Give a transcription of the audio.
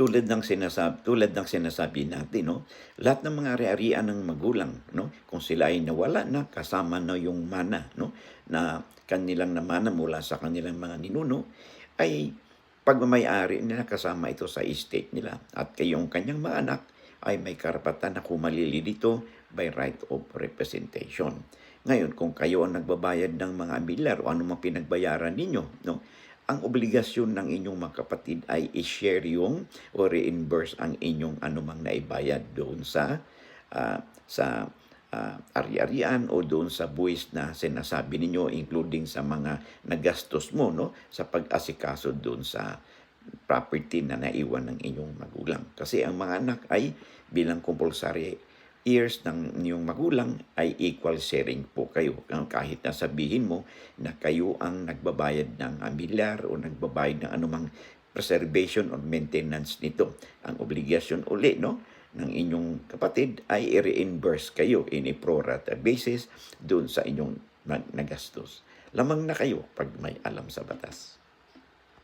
tulad ng sinasabi tulad ng sinasabi natin no? Lahat ng mga ari-arian ng magulang no? Kung sila ay nawala na kasama na yung mana no? Na kanilang namana mula sa kanilang mga ninuno ay pagmamayari nila kasama ito sa estate nila. At kayong kanyang mga anak ay may karapatan na kumalili dito by right of representation. Ngayon, kung kayo ang nagbabayad ng mga amilyar o anumang pinagbayaran ninyo, no, ang obligasyon ng inyong mga kapatid ay i-share yung o reimburse ang inyong anumang naibayad doon sa ah, sa ah, ari-arian o doon sa buwis na sinasabi ninyo including sa mga nagastos mo no sa pag-asikaso doon sa property na naiwan ng inyong magulang. Kasi ang mga anak ay bilang compulsory years ng inyong magulang ay equal sharing po kayo. Kahit na sabihin mo na kayo ang nagbabayad ng amilyar o nagbabayad ng anumang preservation or maintenance nito. Ang obligasyon uli no, ng inyong kapatid ay i-reimburse kayo in a pro rata basis doon sa inyong nag- nagastos. Lamang na kayo pag may alam sa batas.